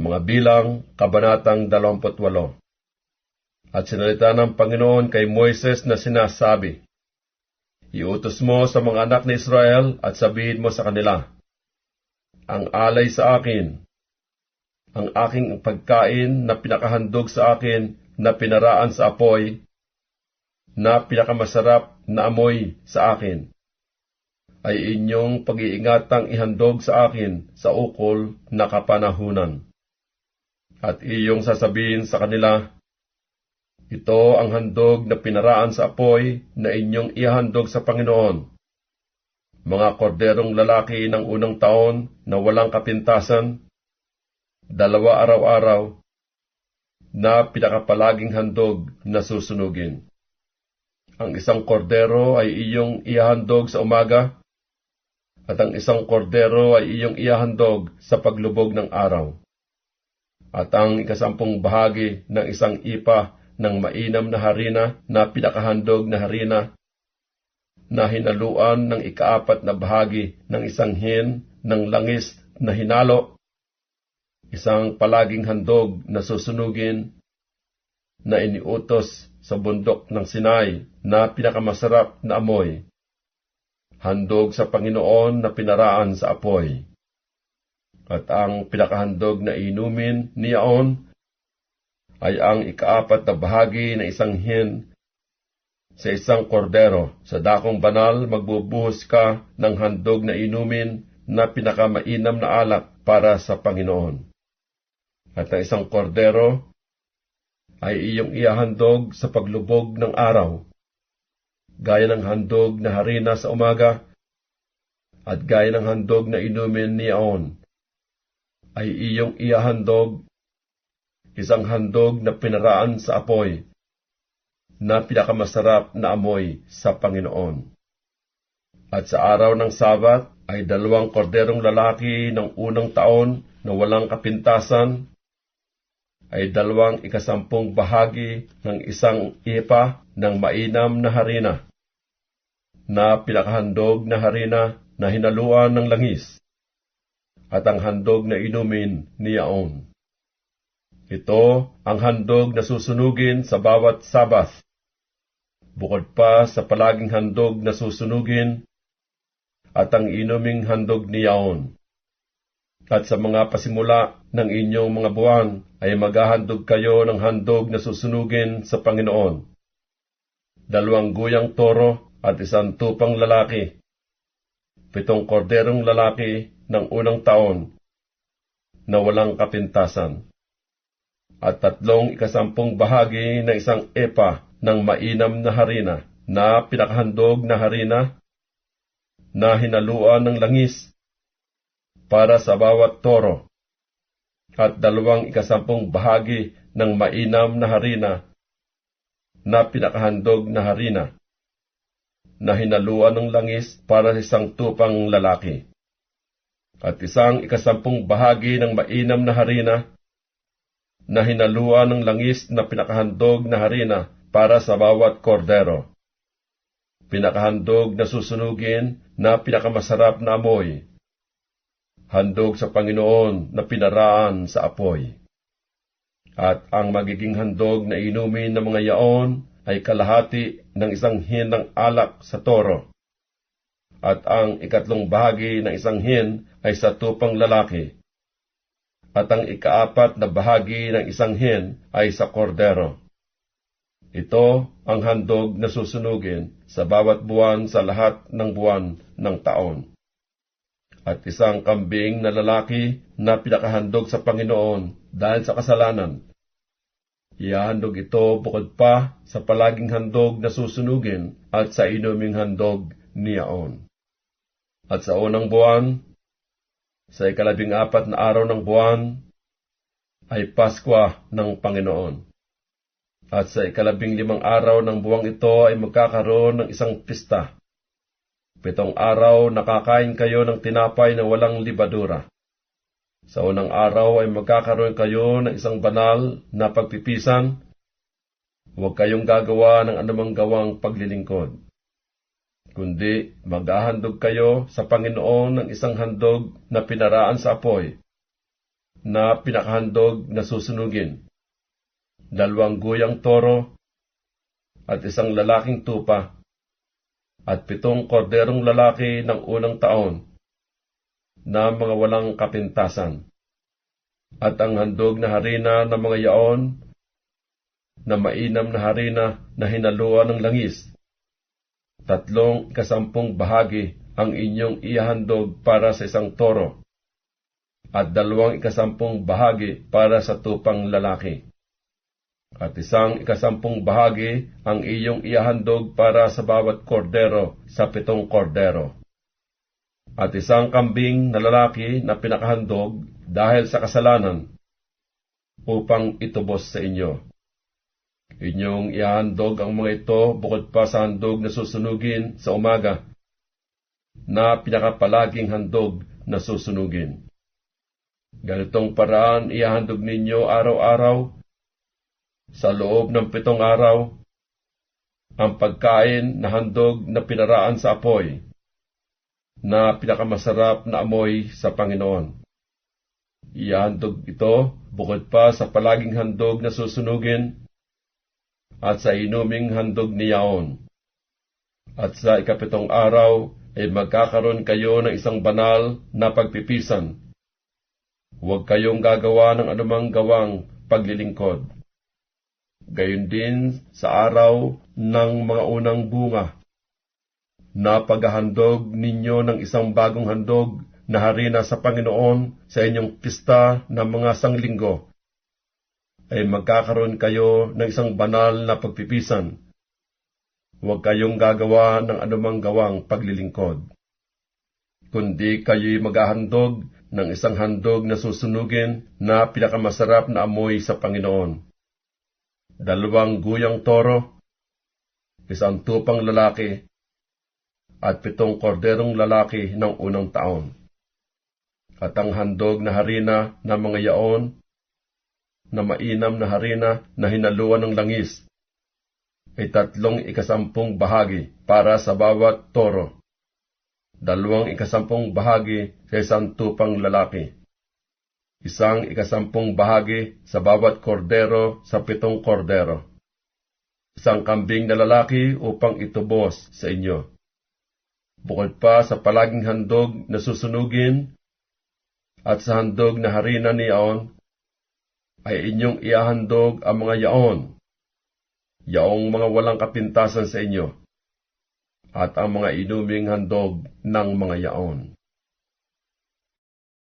Mga bilang, Kabanatang 28 At sinalita ng Panginoon kay Moises na sinasabi, Iutos mo sa mga anak ni Israel at sabihin mo sa kanila, Ang alay sa akin, ang aking pagkain na pinakahandog sa akin na pinaraan sa apoy, na pinakamasarap na amoy sa akin, ay inyong pag-iingatang ihandog sa akin sa ukol na kapanahunan. At iyong sasabihin sa kanila, ito ang handog na pinaraan sa apoy na inyong ihandog sa Panginoon. Mga korderong lalaki ng unang taon na walang kapintasan, dalawa araw-araw, na pinakapalaging handog na susunugin. Ang isang kordero ay iyong ihandog sa umaga, at ang isang kordero ay iyong ihandog sa paglubog ng araw. At ang ikasampung bahagi ng isang ipa ng mainam na harina na pinakahandog na harina na hinaluan ng ikaapat na bahagi ng isang hin ng langis na hinalo, isang palaging handog na susunugin na iniutos sa bundok ng Sinai na pinakamasarap na amoy, handog sa Panginoon na pinaraan sa apoy. At ang pinakahandog na inumin niyaon ay ang ikaapat na bahagi ng isang hin sa isang kordero. Sa dakong banal, magbubuhos ka ng handog na inumin na pinakamainam na alak para sa Panginoon. At ang isang kordero ay iyong iyahandog sa paglubog ng araw, gaya ng handog na harina sa umaga, at gaya ng handog na inumin niyaon, ay iyong iyahandog isang handog na pinaraan sa apoy, na pinakamasarap na amoy sa Panginoon. At sa araw ng Sabat ay dalawang korderong lalaki ng unang taon na walang kapintasan, ay dalawang ikasampung bahagi ng isang ipa ng mainam na harina, na pinakahandog na harina na hinaluan ng langis, at ang handog na inumin ni Yaon. Ito ang handog na susunugin sa bawat Sabath. Bukod pa sa palaging handog na susunugin at ang inuming handog ni Yaon. At sa mga pasimula ng inyong mga buwan ay maghahandog kayo ng handog na susunugin sa Panginoon. Dalawang guyang toro at isang tupang lalaki. Pitong korderong lalaki ng unang taon na walang kapintasan. At tatlong ikasampung bahagi ng isang epa ng mainam na harina na pinakahandog na harina na hinaluan ng langis para sa bawat toro. At dalawang ikasampung bahagi ng mainam na harina na pinakahandog na harina na hinaluan ng langis para sa isang tupang lalaki at isang ikasampung bahagi ng mainam na harina na hinaluan ng langis na pinakahandog na harina para sa bawat kordero. Pinakahandog na susunugin na pinakamasarap na amoy. Handog sa Panginoon na pinaraan sa apoy. At ang magiging handog na inumin ng mga yaon ay kalahati ng isang hin ng alak sa toro. At ang ikatlong bahagi ng isang hin ay sa tupang lalaki at ang ikaapat na bahagi ng isang hen ay sa kordero. Ito ang handog na susunugin sa bawat buwan sa lahat ng buwan ng taon. At isang kambing na lalaki na pinakahandog sa Panginoon dahil sa kasalanan. Ihahandog ito bukod pa sa palaging handog na susunugin at sa inuming handog niyaon. At sa unang buwan, sa ikalabing apat na araw ng buwan ay Paskwa ng Panginoon. At sa ikalabing limang araw ng buwang ito ay magkakaroon ng isang pista. Pitong araw nakakain kayo ng tinapay na walang libadura. Sa unang araw ay magkakaroon kayo ng isang banal na pagpipisan. Huwag kayong gagawa ng anumang gawang paglilingkod kundi maghahandog kayo sa Panginoon ng isang handog na pinaraan sa apoy. na pinakahandog na susunugin, dalawang guyang toro, at isang lalaking tupa, at pitong korderong lalaki ng unang taon na mga walang kapintasan, at ang handog na harina ng mga yaon na mainam na harina na hinaluan ng langis. Tatlong kasampung bahagi ang inyong ihahandog para sa isang toro, at dalawang ikasampung bahagi para sa tupang lalaki. At isang ikasampung bahagi ang iyong ihahandog para sa bawat kordero sa pitong kordero. At isang kambing na lalaki na pinakahandog dahil sa kasalanan, upang itubos sa inyo. Inyong ihahandog ang mga ito bukod pa sa handog na susunugin sa umaga, na pinakapalaging handog na susunugin. Ganitong paraan ihahandog ninyo araw-araw sa loob ng pitong araw ang pagkain na handog na pinaraan sa apoy, na pinakamasarap na amoy sa Panginoon. Ihahandog ito bukod pa sa palaging handog na susunugin at sa inuming handog ni Yaon. At sa ikapitong araw ay magkakaroon kayo ng isang banal na pagpipisan. Huwag kayong gagawa ng anumang gawang paglilingkod. Gayon din sa araw ng mga unang bunga, na paghahandog ninyo ng isang bagong handog na harina sa Panginoon sa inyong pista ng mga sanglinggo ay magkakaroon kayo ng isang banal na pagpipisan. Huwag kayong gagawa ng anumang gawang paglilingkod. Kundi kayo'y maghahandog ng isang handog na susunugin na pinakamasarap na amoy sa Panginoon. Dalawang guyang toro, isang tupang lalaki, at pitong korderong lalaki ng unang taon. At ang handog na harina ng mga yaon na mainam na harina na hinaluan ng langis. Ay tatlong ikasampung bahagi para sa bawat toro, dalawang ikasampung bahagi sa isang tupang lalaki, isang ikasampung bahagi sa bawat kordero sa pitong kordero, isang kambing na lalaki upang itubos sa inyo. Bukod pa sa palaging handog na susunugin at sa handog na harina ni Aon, ay inyong iahandog ang mga yaon, yaong mga walang kapintasan sa inyo, at ang mga inuming handog ng mga yaon.